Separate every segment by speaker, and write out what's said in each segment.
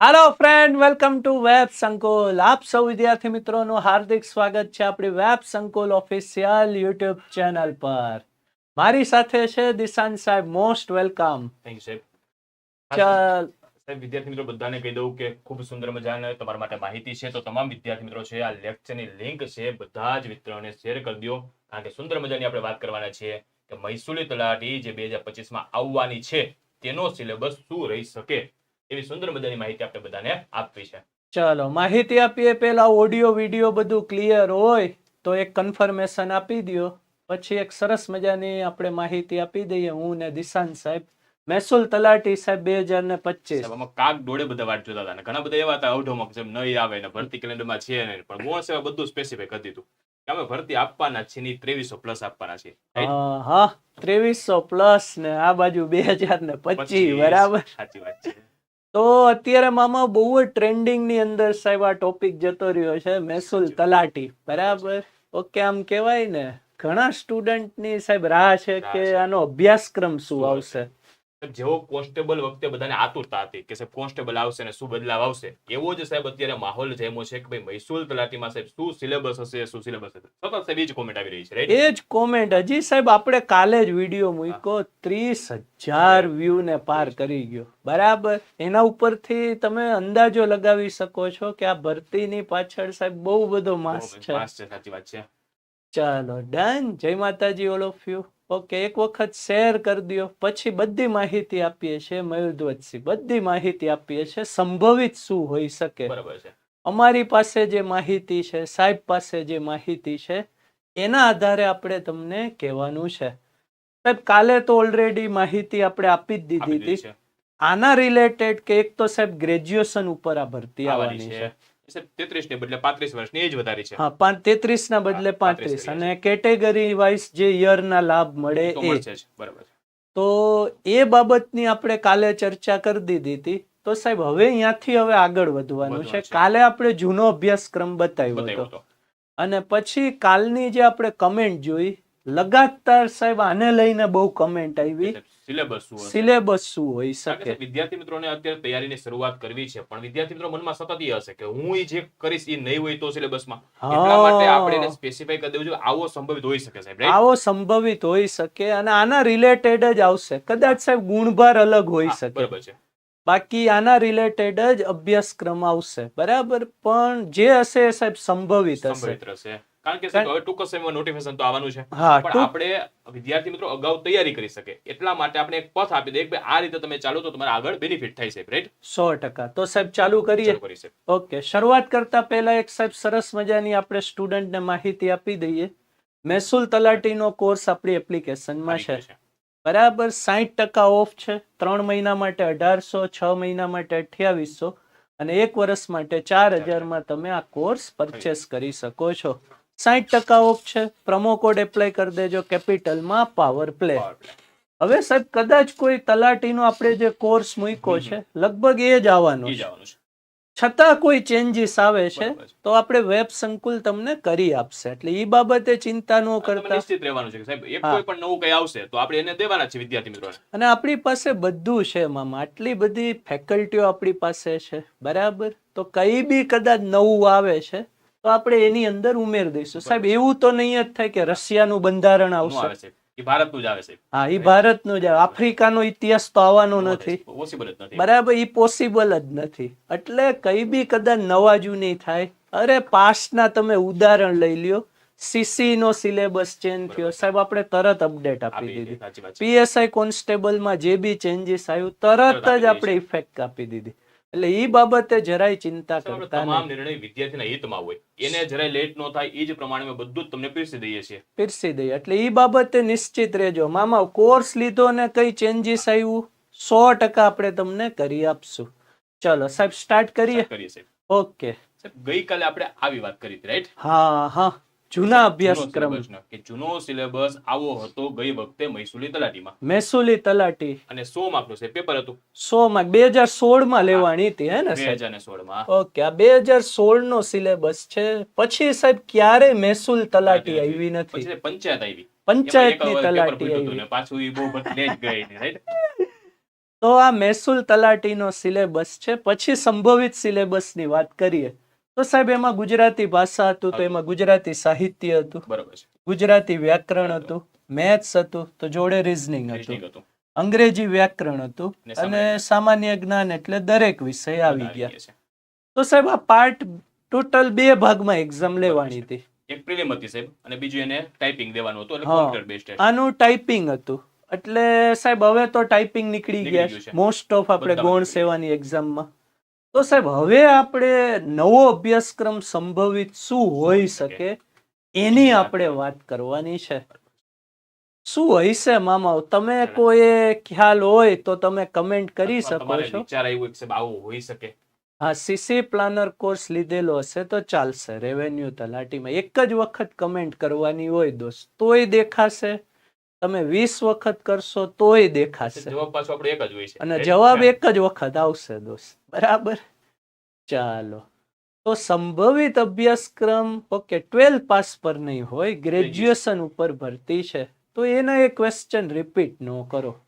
Speaker 1: Hello friend welcome to web Sankul આપ સૌ વિદ્યાર્થી મિત્રોનું હાર્દિક સ્વાગત છે આપણી વેબ સંકુલ ઓફિશિયલ યુટ્યુબ ચેનલ પર. મારી સાથે છે દિશાન સાહેબ મોસ્ટ વેલકમ
Speaker 2: થેન્ક યુ સાહેબ. સાહેબ વિદ્યાર્થી મિત્રો બધાને કહી દઉં કે ખૂબ સુંદર મજાની તમારા માટે માહિતી છે. તો તમામ વિદ્યાર્થી મિત્રો છે આ લેક્ચરની લિંક છે બધા જ મિત્રોને શેર કરી દો. કારણ કે સુંદર મજાની આપણે વાત કરવાના છીએ કે મહેસૂલી તલાટી જે બે હજાર પચીસમાં આવવાની છે તેનો સિલેબસ શું રહી શકે? એવી સુંદર મજાની માહિતી આપણે બધાને આપવી છે.
Speaker 1: ચલો માહિતી આપીએ પહેલા ઓડિયો વિડિયો બધું ક્લિયર હોય તો એક કન્ફર્મેશન આપી દો પછી એક સરસ મજાની આપણે માહિતી આપી દઈએ. હું ને દિશાન સાહેબ. મહેસૂલ તલાટી સાહેબ બે હજાર ને પચીસ
Speaker 2: કાક ડોળે બધા વાટ જોતા હતા ઘણા બધા એવા હતા અવઢવમાં જેમ નહીં આવે ને ભરતી કેલેન્ડરમાં છે નહીં. પણ ગુણ સેવા બધું સ્પેસિફિક કરી દીધું. કે અમે ભરતી આપવાના છીએ છે ની ત્રેવીસો પ્લસ આપવાના છે
Speaker 1: હા ત્રેવીસો પ્લસ ને આ બાજુ બે હજાર ને પચીસ. બરાબર.
Speaker 2: સાચી વાત છે.
Speaker 1: તો અત્યારે મામા બહુ જ ટ્રેન્ડિંગની અંદર સાહેબ આ ટોપિક જતો રહ્યો છે મહેસૂલ તલાટી. બરાબર? ઓકે આમ કહેવાય ને ઘણા સ્ટુડન્ટની સાહેબ રાહ છે કે આનો અભ્યાસક્રમ શું આવશે?
Speaker 2: જેવો કોન્સ્ટેબલ વખતે બધાને આતુરતા હતી કે સાહેબ કોન્સ્ટેબલ આવશે ને શું બદલાવ આવશે એવો જ સાહેબ અત્યારે માહોલ જેમો છે કે ભાઈ મહેસૂલ તલાટીમાં સાહેબ શું સિલેબસ હશે શું સિલેબસ હશે? સતત સાહેબ એ જ કોમેન્ટ આવી રહી છે?
Speaker 1: એ જ કોમેન્ટ હજી સાહેબ આપણે કાલે જ વીડિયો મૂક્યો ત્રીસ હજાર વ્યૂ ને પાર કરી ગયો. બરાબર? એના ઉપરથી તમે અંદાજો લગાવી શકો છો કે આ ભરતીની પાછળ સાહેબ બહુ બધો માસ છે.
Speaker 2: સાચી વાત છે.
Speaker 1: ચાલો ડન જય માતાજી ઓલ ઓફ યુ ઓકે એક વખત શેર કરી દો પછી બધી માહિતી આપીએ છીએ મયુરધ્વજસિંહ. બધી માહિતી આપીએ છીએ સંભવિત શું હોઈ શકે.
Speaker 2: બરાબર છે.
Speaker 1: અમારી પાસે જે માહિતી છે સાહેબ પાસે જે માહિતી છે એના આધારે આપણે તમને કહેવાનું છે. સાહેબ કાલે તો ઓલરેડી માહિતી આપણે આપી જ દીધી હતી. આના રિલેટેડ કે એક તો સાહેબ ગ્રેજ્યુએશન ઉપર આ ભરતી
Speaker 2: આવવાની છે. તેત્રીસ ને બદલે પાંત્રીસ વર્ષની એજ વધારી છે.
Speaker 1: હા પાંચ તેત્રીસ ના બદલે પાંત્રીસ અને કેટેગરી વાઇઝ જે યર લાભ મળે
Speaker 2: તો
Speaker 1: એ.
Speaker 2: બરાબર
Speaker 1: તો એ બાબતની આપણે કાલે ચર્ચા કરી દીધી હતી. તો સાહેબ હવે અહીંયાથી હવે આગળ વધવાનું છે. કાલે આપણે જૂનો અભ્યાસક્રમ બતાવ્યો હતો. અને પછી કાલની જે આપણે કમેન્ટ જોઈ લગાતાર સાહેબ આને લઈને બહુ કમેન્ટ આવી.
Speaker 2: સિલેબસ શું
Speaker 1: સિલેબસ શું હોઈ શકે?
Speaker 2: વિદ્યાર્થી મિત્રોને અત્યારે તૈયારીની શરૂઆત કરવી છે પણ વિદ્યાર્થી મિત્રો મનમાં સતત એ હશે કે હું જે કરીશ એ નહીં હોય તો સિલેબસમાં એટલા માટે આપણે એને સ્પેસિફાઈ કરી દેવું જોઈએ આવો સંભવિત હોઈ શકે સાહેબ?
Speaker 1: આવો સંભવિત હોઈ શકે અને આના રિલેટેડ જ આવશે. કદાચ સાહેબ ગુણભાર અલગ હોઈ શકે.
Speaker 2: બરાબર છે.
Speaker 1: બાકી આના રિલેટેડ જ અભ્યાસક્રમ આવશે. બરાબર? પણ જે હશે સાહેબ સંભવિત હશે.
Speaker 2: કારણ કે હવે ટૂંક સમયમાં નોટિફિકેશન તો આવવાનું છે. પણ આપણે વિદ્યાર્થી મિત્રો અગાઉ તૈયારી કરી શકે. એટલા માટે આપણે એક પથ આપી દઈએ કે આ રીતે તમે ચાલો તો તમારે આગળ બેનિફિટ થાય છે રાઈટ
Speaker 1: સો ટકા. તો સાહેબ ચાલુ કરીએ. ઓકે શરૂઆત કરતા પહેલા એક સાહેબ સરસ મજાની આપણે સ્ટુડન્ટને માહિતી આપી દઈએ. મહેસૂલ તલાટીનો કોર્સ આપણી એપ્લિકેશનમાં છે. બરાબર સાહીઠ ટકા ઓફ છે. ત્રણ મહિના માટે અઢારસો છ મહિના માટે અઠ્યાવીસો અને એક વર્ષ માટે ચાર હજારમાં તમે આ કોર્સ પરચેસ કરી શકો છો. સાહીઠ ટકા ઓફ છે. પ્રમો કોડ એપ્લાય કરી દેજો. કેપિટલમાં પાવર પ્લે હવે સાહેબ કદાચ કોઈ તલાટીનો આપણે જે કોર્સ મૂક્યો છે લગભગ એ જ આવવાનો છે. છતાં કોઈ ચેન્જીસ આવે છે તો આપણે વેબ સંકુલ તમને કરી આપશે. એટલે એ બાબતે ચિંતા ન કરતા.
Speaker 2: નિશ્ચિત રહેવાનું છે કે સાહેબ એક કોઈ પણ નવું કઈ આવશે તો આપણે એને દેવાના છે વિદ્યાર્થી મિત્રો
Speaker 1: અને આપણી પાસે બધું છે મામા. આટલી બધી ફેકલ્ટીઓ આપણી પાસે છે. બરાબર? તો કઈ બી કદાચ નવું આવે છે તો આપણે એની અંદર ઉમેર દઈશું. સાહેબ એવું તો નહીં જ થાય કે રશિયાનું બંધારણ આવશે.
Speaker 2: ભારતનું જ આવે છે.
Speaker 1: હા એ ભારતનું જ આવે. આફ્રિકાનો ઇતિહાસ તો આવવાનો નથી.
Speaker 2: પોસિબલ જ નથી.
Speaker 1: બરાબર એ પોસિબલ જ નથી. એટલે કઈ બી કદાચ નવા જૂની થાય. અરે પાસ્ટના તમે ઉદાહરણ લઈ લ્યો. સીસી નો સિલેબસ ચેન્જ થયો. સાહેબ આપણે તરત અપડેટ આપી દીધી. પીએસઆઈ કોન્સ્ટેબલમાં જે બી ચેન્જીસ આવ્યું તરત જ આપણે ઇફેક્ટ આપી દીધી. એટલે એ બાબતે જરાય ચિંતા કરતા
Speaker 2: તમામ નિર્ણય વિદ્યાર્થીના હિતમાં હોય. એને જરાય લેટ ન થાય એ જ પ્રમાણે બધું જ તમને પીરસી દઈએ છીએ.
Speaker 1: પીરસી દઈએ. એટલે એ બાબતે નિશ્ચિત રહેજો. મામા કોર્સ લીધો ને કઈ ચેન્જીસ આવ્યું? સો ટકા આપણે તમને કરી આપશું. ચલો સાહેબ સ્ટાર્ટ કરીએ?
Speaker 2: કરીએ સાહેબ.
Speaker 1: ઓકે
Speaker 2: સાહેબ ગઈકાલે આપણે આવી વાત કરી હતી રાઈટ
Speaker 1: હા હા. જૂના અભ્યાસક્રમ.
Speaker 2: કે જૂનો સિલેબસ આવો હતો ગઈ વખતે મહેસૂલી તલાટીમાં.
Speaker 1: મહેસૂલી તલાટી.
Speaker 2: અને સો માર્કનું છે પેપર હતું.
Speaker 1: 100 માર્ક. 2016 માં લેવાની હતી હે ને
Speaker 2: બે
Speaker 1: સાહેબ?
Speaker 2: હજાર ને સોળમાં.
Speaker 1: ઓકે આ બે હજાર સોળ નો સિલેબસ છે. પછી સાહેબ ક્યારે મહેસૂલ તલાટી આવી નથી?
Speaker 2: પછી પંચાયત આવી.
Speaker 1: પંચાયતની તલાટી આવી.
Speaker 2: ને પાછું ઈ બહુ બદલે જ ગઈ ને રાઈટ
Speaker 1: તો આ મહેસૂલ તલાટીનો સિલેબસ છે. પછી સંભવિત સિલેબસની વાત કરીએ. તો સાહેબ એમાં ગુજરાતી ભાષા હતું તો એમાં ગુજરાતી સાહિત્ય હતું.
Speaker 2: બરાબર છે.
Speaker 1: ગુજરાતી વ્યાકરણ હતું મેથ્સ હતું તો જોડે રિઝનિંગ હતું. અંગ્રેજી વ્યાકરણ હતું
Speaker 2: અને સામાન્ય
Speaker 1: જ્ઞાન એટલે દરેક વિષય આવી ગયા. તો સાહેબ આ પાર્ટ ટોટલ બે ભાગમાં એક્ઝામ લેવાની હતી.
Speaker 2: એક પ્રિલિમ હતી સાહેબ અને બીજું એને ટાઈપિંગ દેવાનું હતું એટલે. કોમ્પ્યુટર બેઝડ
Speaker 1: આનું ટાઈપિંગ હતું. એટલે સાહેબ હવે તો ટાઈપિંગ નીકળી ગયા. મોસ્ટ ઓફ આપણે ગૌણ સેવાની એક્ઝામમાં તો સાહેબ હવે આપણે નવો અભ્યાસક્રમ સંભવિત શું હોઈ શકે એની આપણે વાત કરવાની છે. શું હશે મામાઓ તમે કોઈ ખ્યાલ હોય તો તમે કમેન્ટ કરી શકો છો.
Speaker 2: હોઈ શકે?
Speaker 1: હા સીસી પ્લાનર કોર્સ લીધેલો હશે તો ચાલશે રેવન્યુ તલાટીમાં. એક જ વખત કમેન્ટ કરવાની હોય દોસ્ત તોય દેખાશે. તમે વીસ વખત કરશો તોય દેખાશે.
Speaker 2: જવાબ પાછો આપણે એક જ હોય છે.
Speaker 1: અને જવાબ એક જ વખત આવશે દોસ્ત. બરાબર? ચાલો. તો સંભવિત અભ્યાસક્રમ ઓકે ટ્વેલ્થ પાસ પર નહીં હોય ગ્રેજ્યુએશન ઉપર ભરતી છે. તો એના એ ક્વેશ્ચન રિપીટ ન કરો.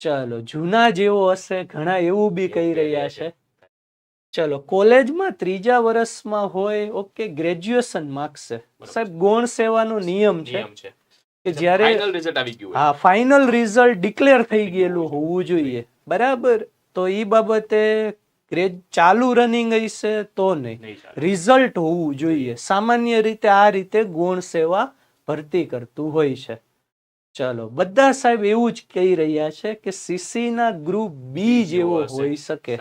Speaker 1: ચાલો જૂના જેવો હશે ઘણા એવું બી કહી રહ્યા છે. ચલો કોલેજમાં ત્રીજા વર્ષમાં હોય ઓકે ગ્રેજ્યુએશન માગશે. સાહેબ ગૌણ સેવાનો નિયમ છે.
Speaker 2: નિયમ છે.
Speaker 1: કે જ્યારે
Speaker 2: ફાઇનલ રિઝલ્ટ આવી ગયું
Speaker 1: હા ફાઇનલ રિઝલ્ટ ડિક્લેર થઈ ગયેલું હોવું જોઈએ. બરાબર? તો એ બાબતે ગ્રેડ ચાલુ રનિંગ હશે તો નહીં. રિઝલ્ટ હોવું જોઈએ. સામાન્ય રીતે આ રીતે ગુણ સેવા ભરતી કરતું હોય છે. ચલો બધા સાહેબ એવું જ કહી રહ્યા છે કે સીસી ના ગ્રુપ બી જેવો. હોઈ શકે.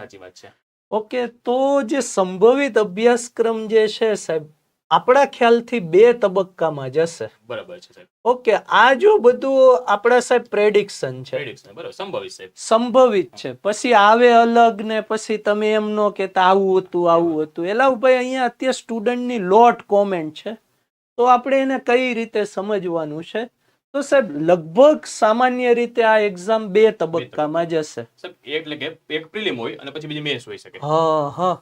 Speaker 1: ઓકે તો જે સંભવિત અભ્યાસક્રમ જે છે સાહેબ આપણા ખ્યાલથી બે તબક્કામાં જશે.
Speaker 2: બરાબર છે સાહેબ.
Speaker 1: ઓકે આ જો બધું આપણા સાહેબ પ્રેડિક્શન છે.
Speaker 2: બરાબર સંભવિત સાહેબ
Speaker 1: સંભવિત છે. પછી આવે અલગ ને પછી તમે એમ નો કે આવું હતું આવું હતું. એલા ભાઈ અહીંયા અત્યારે સ્ટુડન્ટની લોટ કોમેન્ટ છે. તો આપણે એને કઈ રીતે સમજવાનું છે? તો સાહેબ લગભગ સામાન્ય રીતે આ એક્ઝામ બે તબક્કામાં. જશે.
Speaker 2: સાહેબ એટલે કે એક પ્રિલિમ હોય અને પછી બીજી મેન્સ હોઈ શકે.
Speaker 1: હા હા.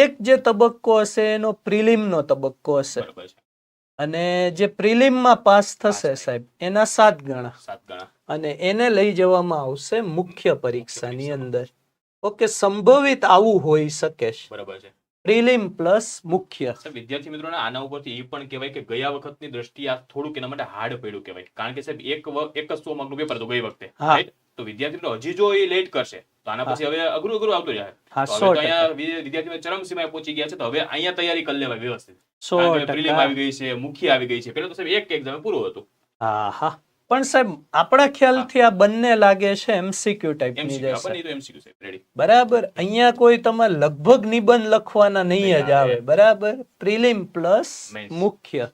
Speaker 1: એક જે તબક્કો હશે એનો પ્રિલિમનો તબક્કો હશે. અને જે પ્રિલિમમાં પાસ થશે સાહેબ એના સાત ગણા.
Speaker 2: સાત ગણા.
Speaker 1: અને એને લઈ જવામાં આવશે મુખ્ય પરીક્ષાની અંદર. ઓકે સંભવિત આવું હોઈ શકે છે.
Speaker 2: બરાબર છે.
Speaker 1: પ્રિલિમ પ્લસ મુખ્ય.
Speaker 2: વિદ્યાર્થી મિત્રોને આના ઉપરથી એ પણ કહેવાય કે ગયા વખતની દ્રષ્ટિએ આ થોડુંક એના માટે હાર્ડ પડ્યું કહેવાય. કારણ કે સાહેબ એક એક જ સો માર્કનું પેપર તો ગઈ વખતે. તો વિદ્યાર્થી મિત્રો હજી જો એ લેટ કરશે તો આના પછી હવે અઘરું અઘરું આવતું જાય. તો અહીંયા વિદ્યાર્થીઓ ચરમ સીમાએ પહોંચી ગયા છે તો હવે અહીંયા તૈયારી કરી લેવાય વ્યવસ્થિત.
Speaker 1: સો
Speaker 2: પ્રિલિમ આવી ગઈ છે મુખ્ય આવી ગઈ છે. પેલા તો સાહેબ એક એક્ઝામ પૂરું હતું.
Speaker 1: હા હા પણ સાહેબ આપણા ખ્યાલથી આ બંને લાગે છે એમસીક્યુ ટાઈપની જશે બરાબર. અહીંયા કોઈ તમારે લગભગ નિબંધ લખવાના નહીં જ
Speaker 2: આવે.
Speaker 1: બરાબર? પ્રિલિમ પ્લસ
Speaker 2: મુખ્ય
Speaker 1: મુખ્ય.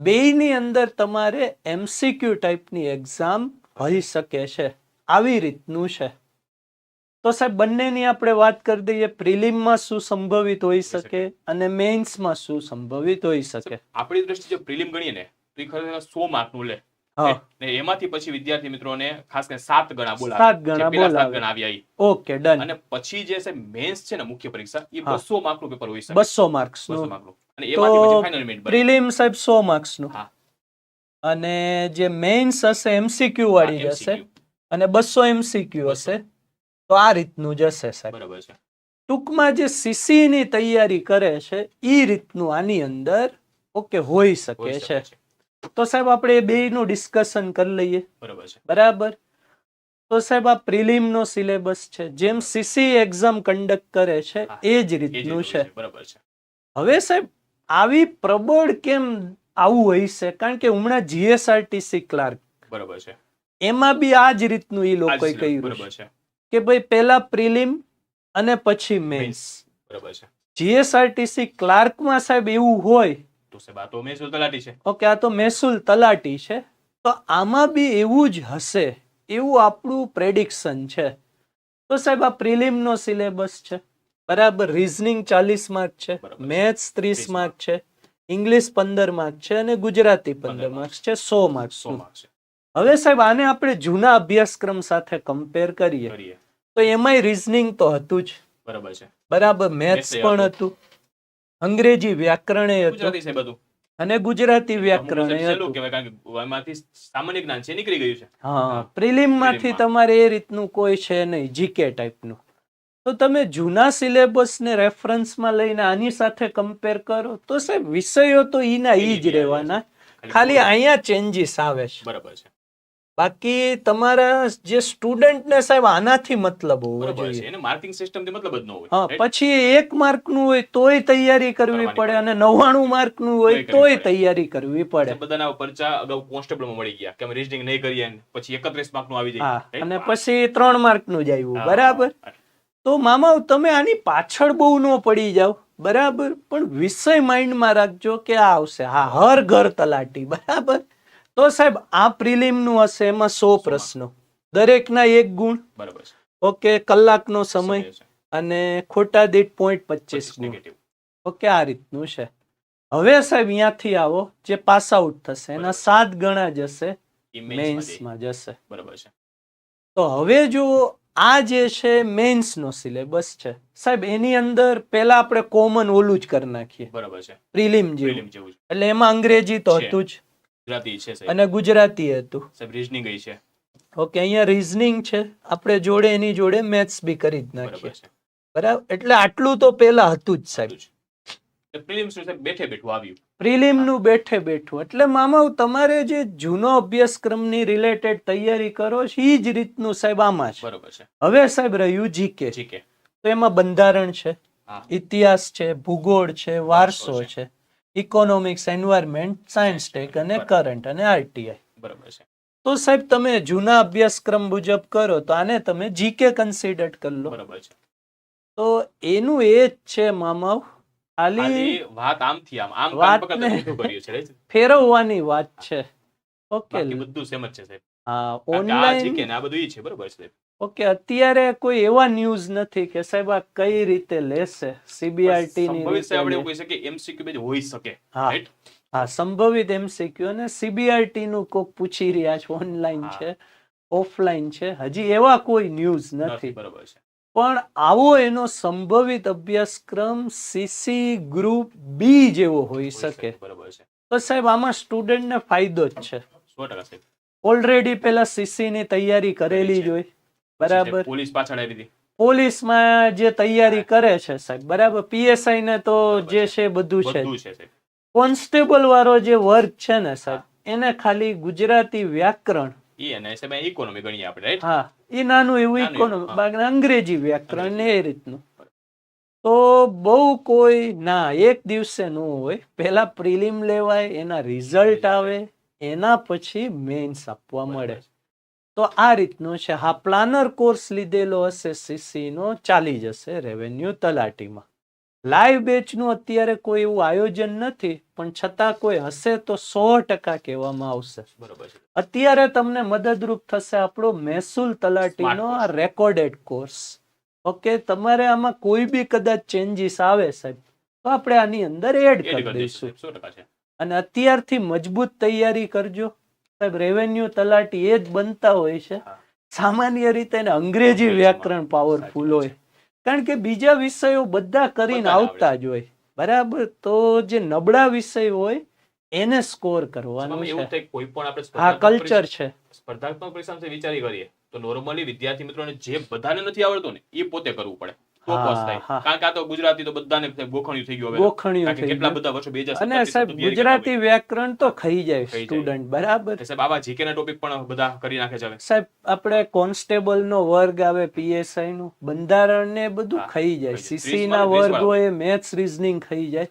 Speaker 1: બેયની અંદર તમારે એમસીક્યુ ટાઈપની એક્ઝામ હોઈ શકે છે. આવી રીતનું છે. તો સાહેબ બંનેની આપણે વાત કરી દઈએ પ્રિલિમમાં શું સંભવિત હોઈ
Speaker 2: શકે.
Speaker 1: અને મેઇન્સમાં શું સંભવિત હોઈ શકે?
Speaker 2: આપણી દ્રષ્ટિ જો પ્રિલિમ ગણીએ ને તો એ ખરેખર સો માર્કનું લે. ને એમાંથી પછી વિદ્યાર્થી મિત્રોને ખાસ કરીને સાત ગણા બોલાવે
Speaker 1: સાત ગણા બોલાવે.
Speaker 2: ગણા આવી
Speaker 1: ઓકે ડન.
Speaker 2: અને પછી જે છે મેન્સ છે ને મુખ્ય પરીક્ષા એ
Speaker 1: હા.
Speaker 2: બસો માર્કનું પેપર હોય શકે.
Speaker 1: 200 માર્ક્સ
Speaker 2: બસો
Speaker 1: નું
Speaker 2: માર્કનું. અને એમાંથી પછી ફાઇનલ મિનિટ
Speaker 1: પ્રિલિમ સાહેબ સો માર્ક્સનું
Speaker 2: હા.
Speaker 1: અને જે મેઇન્સ હશે એમસીક્યુ વાળી
Speaker 2: હશે.
Speaker 1: અને બસો એમસીક્યુ હશે. તો આ રીતનું જશે સાહેબ.
Speaker 2: બરાબર છે.
Speaker 1: ટૂંકમાં જે સીસી ની તૈયારી કરે છે એ રીતનું આની અંદર ઓકે હોઈ શકે છે. તો સાહેબ આપણે એ બેયનું ડિસ્કશન કરી લઈએ.
Speaker 2: બરાબર છે.
Speaker 1: બરાબર? તો સાહેબ આ પ્રિલિમ નો સિલેબસ છે જેમ સીસી એક્ઝામ કન્ડક્ટ કરે છે એ જ રીતનું છે.
Speaker 2: છે. બરાબર છે.
Speaker 1: હવે સાહેબ આવી પ્રબળ કેમ આવું હોય છે? કારણ કે હમણાં જીએસઆરટીસી ક્લાર્ક.
Speaker 2: બરાબર છે.
Speaker 1: એમાં બી આ જ રીતનું
Speaker 2: એ
Speaker 1: લોકોએ કહ્યું
Speaker 2: બરાબર
Speaker 1: છે. કે ભાઈ પહેલા પ્રિલિમ અને પછી મેન્સ.
Speaker 2: બરાબર છે.
Speaker 1: જીએસઆરટીસી ક્લાર્કમાં સાહેબ એવું હોય
Speaker 2: તો સાહેબ આ તો મહેસૂલ તલાટી છે.
Speaker 1: ઓકે આ તો મહેસૂલ તલાટી છે. તો આમાં બી એવું જ હશે એવું આપણું પ્રેડિક્શન છે. તો સાહેબ આ પ્રિલિમ નો સિલેબસ છે. બરાબર રીઝનિંગ ચાલીસ માર્ક છે મેથ્સ ત્રીસ માર્ક છે ઇંગ્લિશ પંદર માર્ક છે અને ગુજરાતી પંદર
Speaker 2: માર્ક્સ
Speaker 1: માર્ક છે સો માર્ક્સ
Speaker 2: સો માર્ક છે.
Speaker 1: હવે સાહેબ આને આપણે જૂના અભ્યાસક્રમ સાથે કમ્પેર કરીએ તો એમાંય રીઝનિંગ તો હતું જ.
Speaker 2: બરાબર છે.
Speaker 1: બરાબર મેથ્સ પણ
Speaker 2: હતું.
Speaker 1: અંગ્રેજી વ્યાકરણે હતું. અને ગુજરાતી વ્યાકરણ
Speaker 2: સામાન્ય જ્ઞાન છે નીકળી ગયું છે.
Speaker 1: હા
Speaker 2: પ્રિલિમમાંથી
Speaker 1: તમારે એ રીતનું કોઈ છે નહીં જીકે ટાઈપનું તો તમે જૂના સિલેબસને રેફરન્સમાં લઈને આની સાથે કમ્પેર કરો તો સાહેબ વિષયો તો ઈના ઈ જ રહેવાના. ખાલી અહીંયા ચેન્જીસ આવે છે.
Speaker 2: બરાબર છે.
Speaker 1: બાકી તમારા જે સ્ટુડન્ટને સાહેબ આનાથી મતલબ હોવો જોઈએ.
Speaker 2: એને માર્કિંગ સિસ્ટમથી મતલબ જ ન હોય
Speaker 1: હા પછી એક માર્કનું હોય તોય તૈયારી કરવી પડે. અને નવ્વાણું માર્કનું હોય
Speaker 2: તોય.
Speaker 1: તૈયારી કરવી પડે.
Speaker 2: બધાના પરચા અગાઉ કોન્સ્ટેબલમાં મળી ગયા કે અમે રીઝનિંગ નહીં કરીએ પછી એકત્રીસ માર્કનું આવી જાય.
Speaker 1: અને પછી ત્રણ માર્કનું જ આવ્યું બરાબર? તો મામા તમે આની પાછળ બહુ ન પડી જાઓ બરાબર? પણ વિષય માઇન્ડમાં રાખજો કે આ આવશે. હા હર ઘર તલાટી બરાબર? તો સાહેબ આ પ્રિલિમનું હશે એમાં સો પ્રશ્નો. દરેકના એક ગુણ.
Speaker 2: બરાબર
Speaker 1: ઓકે કલાકનો સમય અને ખોટા દીઠ પોઈન્ટ પચીસ
Speaker 2: 25
Speaker 1: ગુણ. ઓકે આ રીતનું છે. હવે સાહેબ અહીંયાથી આવો જે પાસ આઉટ થશે. એના સાત ગણા જશે. મેન્સમાં જશે.
Speaker 2: બરાબર છે.
Speaker 1: તો હવે જો આ જે છે મેન્સ નો સિલેબસ છે. સાહેબ એની અંદર પેલા આપણે કોમન ઓલું જ કરી નાખીએ.
Speaker 2: બરાબર છે.
Speaker 1: પ્રિલિમ જેવું. એટલે એમાં અંગ્રેજી તો હતું જ.
Speaker 2: ગુજરાતી છે સાહેબ.
Speaker 1: અને ગુજરાતી હતું.
Speaker 2: સાહેબ રીઝનિંગ ગઈ છે.
Speaker 1: ઓકે અહીંયા રીઝનિંગ છે. આપણે જોડે એની જોડે મેથ્સ બી કરી જ નાખીએ. બરાબર એટલે આટલું તો પહેલા હતું જ સાહેબ.
Speaker 2: પ્રિલિમ્સનું બેઠે બેઠું આવ્યું.
Speaker 1: પ્રિલિમનું બેઠે બેઠું. એટલે મામા તમારે જે જૂનો અભ્યાસક્રમની રિલેટેડ તૈયારી કરો છો એ જ રીતનું સાહેબ આમાં છે.
Speaker 2: બરોબર છે.
Speaker 1: હવે સાહેબ રહ્યું જીકે
Speaker 2: જીકે
Speaker 1: તો એમાં બંધારણ છે ઇતિહાસ છે ભૂગોળ છે વારસો છે. ઇકોનોમિક્સ એન્વાયરમેન્ટ સાયન્સ ટેક અને. કરંટ અને આરટીઆઈ
Speaker 2: બરાબર છે.
Speaker 1: તો સાહેબ તમે જૂના અભ્યાસક્રમ મુજબ કરો તો આને તમે જીકે કન્સિડર કરી લો.
Speaker 2: બરાબર છે.
Speaker 1: તો એનું એ જ છે મામાવ ખાલી
Speaker 2: વાત આમથી આમ. આમ
Speaker 1: વાત
Speaker 2: કાન પકડતા
Speaker 1: ને-
Speaker 2: ઊંધું કર્યું છે right?
Speaker 1: ફેરવવાની વાત છે. ઓકે.
Speaker 2: બધું સેમ જ છે સાહેબ.
Speaker 1: ઓનલાઈન
Speaker 2: આ બધું છે બરાબર છે
Speaker 1: ઓકે અત્યારે કોઈ એવા ન્યૂઝ નથી કે સાહેબ આ કઈ રીતે લેશે? સીબીઆરટી
Speaker 2: ની ભવિષ્ય આપણે કહી શકીએ એમસીક્યુ બેજ હોઈ શકે right?
Speaker 1: હા સંભવિત એમસીક્યુ અને સીબીઆરટી નું કોક પૂછી રહ્યા છે ઓનલાઈન છે ઓફલાઈન છે. હજી એવા કોઈ ન્યૂઝ
Speaker 2: નથી. બરોબર છે.
Speaker 1: પણ આવો એનો સંભવિત અભ્યાસક્રમ સીસી ગ્રુપ બી જેવો હોઈ
Speaker 2: હોઈ
Speaker 1: શકે.
Speaker 2: બરાબર છે.
Speaker 1: તો સાહેબ આમાં સ્ટુડન્ટને ફાયદો જ છે.
Speaker 2: સો ટકા સાહેબ
Speaker 1: ઓલરેડી પેલા સીસી ની તૈયારી કરેલી જ હોય. બરાબર?
Speaker 2: પોલીસ પાછળ આવી હતી.
Speaker 1: પોલીસમાં જે તૈયારી કરે છે સાહેબ બરાબર? પીએસઆઈ ને તો જે
Speaker 2: છે.
Speaker 1: બધું છે. કોન્સ્ટેબલ વાળો જે વર્ગ છે ને સાહેબ એને ખાલી ગુજરાતી વ્યાકરણ
Speaker 2: ઇકોનોમી ગણીએ આપણે
Speaker 1: હા એ નાનું એવું ઇકોનોમી અંગ્રેજી વ્યાકરણ ને એ રીતનું. તો બહુ કોઈ ના એક દિવસે નો હોય પહેલા પ્રિલિમ લેવાય એના રિઝલ્ટ આવે એના પછી મેન્સ આપવા મળે. તો આ રીતનું છે. હા પ્લાનર કોર્સ લીધેલો હશે સીસી નો ચાલી જશે રેવન્યુ તલાટીમાં. લાઈવ બેચનું અત્યારે કોઈ એવું આયોજન નથી પણ છતાં કોઈ હશે તો સો ટકા કહેવામાં આવશે. અત્યારે તમને મદદરૂપ થશે આપણો મહેસૂલ તલાટીનો આ રેકોર્ડેડ કોર્સ ઓકે તમારે આમાં કોઈ બી કદાચ ચેન્જીસ આવે સાહેબ તો આપણે આની અંદર એડ કરી દઈશું અને અત્યારથી મજબૂત તૈયારી કરજો. સાહેબ રેવન્યુ તલાટી એ જ બનતા હોય છે. સામાન્ય રીતે એને અંગ્રેજી વ્યાકરણ પાવરફુલ હોય. કારણ કે બીજા વિષયો બધા કરીને આવતા જ હોય. બરાબર? તો જે નબળા વિષય હોય એને સ્કોર કરવાનું છે.
Speaker 2: કોઈ પણ આપણે
Speaker 1: હા કલ્ચર છે.
Speaker 2: સ્પર્ધાત્મક પરીક્ષા વિચારી કરીએ તો નોર્મલી વિદ્યાર્થી મિત્રોને જે બધાને નથી આવડતું ને એ પોતે કરવું પડે. ગુજરાતી
Speaker 1: વ્યાકરણ તો ખાઈ જાય સ્ટુડન્ટ બરાબર.
Speaker 2: સાહેબ જીકે ના ટોપિક પણ બધા કરી નાખે છે
Speaker 1: સાહેબ આપણે કોન્સ્ટેબલ નો વર્ગ આવે પીએસઆઈ નું બંધારણ ને બધું ખાઈ જાય. સીસી ના વર્ગ. હોય મેથ્સ રીઝનિંગ ખાઈ જાય.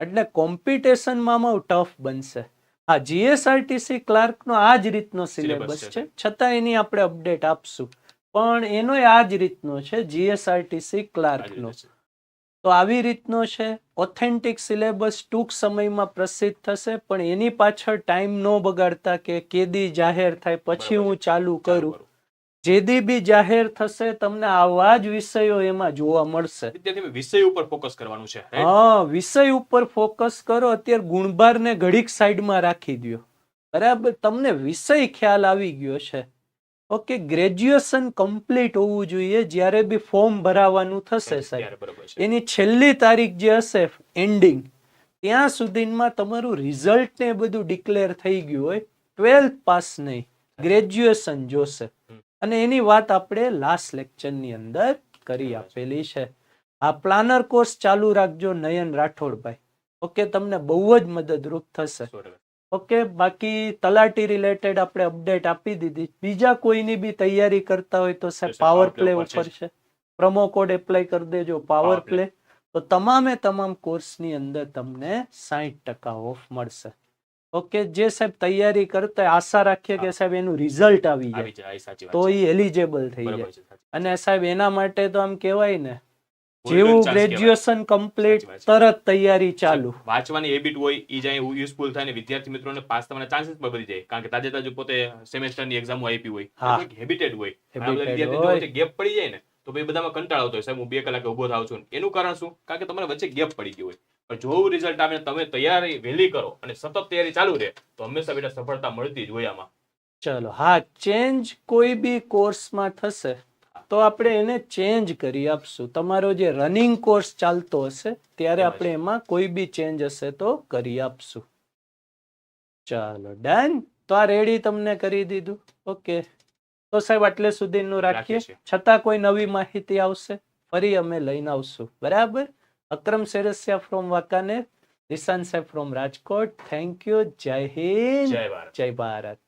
Speaker 1: એટલે કોમ્પિટિશનમાં ટફ બનશે. હા જીએસઆરટીસી ક્લાર્ક નો આ જ રીતનો સિલેબસ.
Speaker 2: છે.
Speaker 1: છતાં એની આપણે અપડેટ આપશું. પણ એનો આ જ રીતનો છે જીએસઆરટીસી ક્લાર્ક
Speaker 2: સાચી
Speaker 1: નો.
Speaker 2: વાત છે.
Speaker 1: તો આવી રીતનો છે ઓથેન્ટિક સિલેબસ ટૂંક સમયમાં પ્રસિદ્ધ થશે પણ એની પાછળ ટાઈમ ન બગાડતા કે કેદી જાહેર થાય પછી હું ચાલુ કરું. જેદી બી જાહેર થશે તમને આવા જ વિષયો એમાં જોવા મળશે.
Speaker 2: વિષય ઉપર ફોકસ કરવાનું છે
Speaker 1: હા વિષય ઉપર ફોકસ કરો અત્યારે ગુણભારને ઘડીક સાઈડમાં રાખી દ્યો. બરાબર? તમને વિષય ખ્યાલ આવી ગયો છે. ઓકે ગ્રેજ્યુએશન કમ્પ્લીટ હોવું જોઈએ જ્યારે બી ફોર્મ ભરાવાનું થશે સાહેબ. એની છેલ્લી તારીખ જે હશે એન્ડિંગ ત્યાં સુધીમાં તમારું રિઝલ્ટ ને બધું ડિક્લેર થઈ ગયું હોય. ટ્વેલ્થ પાસ નહીં ગ્રેજ્યુએશન જોશે. અને એની વાત આપણે લાસ્ટ લેક્ચરની અંદર કરી આપેલી છે. આ પ્લાનર કોર્સ ચાલુ રાખજો નયન રાઠોડભાઈ. ઓકે તમને બહુ જ મદદરૂપ થશે. ઓકે બાકી તલાટી રિલેટેડ આપણે અપડેટ આપી દીધી. બીજા કોઈની બી તૈયારી કરતા હોય તો સાહેબ પાવર પ્લે
Speaker 2: ઉપર
Speaker 1: છે. પ્રમો કોડ એપ્લાય કરી દેજો પાવર પ્લે તો તમામે તમામ કોર્સની અંદર તમને સાહીઠ ટકા ઓફ મળશે. ઓકે જે સાહેબ તૈયારી કરતા આશા રાખીએ કે સાહેબ એનું રિઝલ્ટ આવી જાય. તો એ એલિજેબલ થઈ જાય. અને સાહેબ એના માટે તો આમ કહેવાય ને જેવું ગ્રેજ્યુએશન કમ્પ્લીટ. તરત તૈયારી ચાલુ.
Speaker 2: વાંચવાની હેબિટ હોય એ જાય યુઝફુલ થાય ને વિદ્યાર્થી મિત્રોને પાસ થવાના ચાન્સીસ પણ વધી જાય. કારણ કે તાજે તાજુ પોતે સેમેસ્ટરની એક્ઝામ આપી હોય. હેબિટેડ હોય. વિદ્યાર્થી ગેપ પડી જાય ને તો ભાઈ બધામાં કંટાળો આવતો હોય. સાહેબ હું બે કલાકે ઊભો થાઉં છું. એનું કારણ શું? કારણ કે તમારે વચ્ચે ગેપ પડી ગયો હોય. પણ જો રિઝલ્ટ આવે તમે તૈયારી વહેલી કરો અને સતત તૈયારી ચાલુ રહે તો હંમેશા બેટા સફળતા મળતી જ હોય આમાં.
Speaker 1: ચલો હા ચેન્જ કોઈ બી કોર્સમાં થશે તો આપણે એને ચેન્જ કરી આપશું. તમારો જે રનિંગ કોર્સ ચાલતો હશે ત્યારે આપણે એમાં કોઈ બી ચેન્જ હશે તો કરી આપશું. ચાલો ડન તો આ રેડી તમને કરી દીધું. ઓકે તો સાહેબ આટલે સુધીનું રાખીએ
Speaker 2: રાખીએ.
Speaker 1: છતાં કોઈ નવી માહિતી આવશે ફરી અમે લઈને આવશું. બરાબર? અક્રમ સેરસિયા ફ્રોમ વાંકાનેર નિશાન સાહેબ ફ્રોમ રાજકોટ. થેન્ક યુ જય હિન્દ.
Speaker 2: જય
Speaker 1: જય ભારત.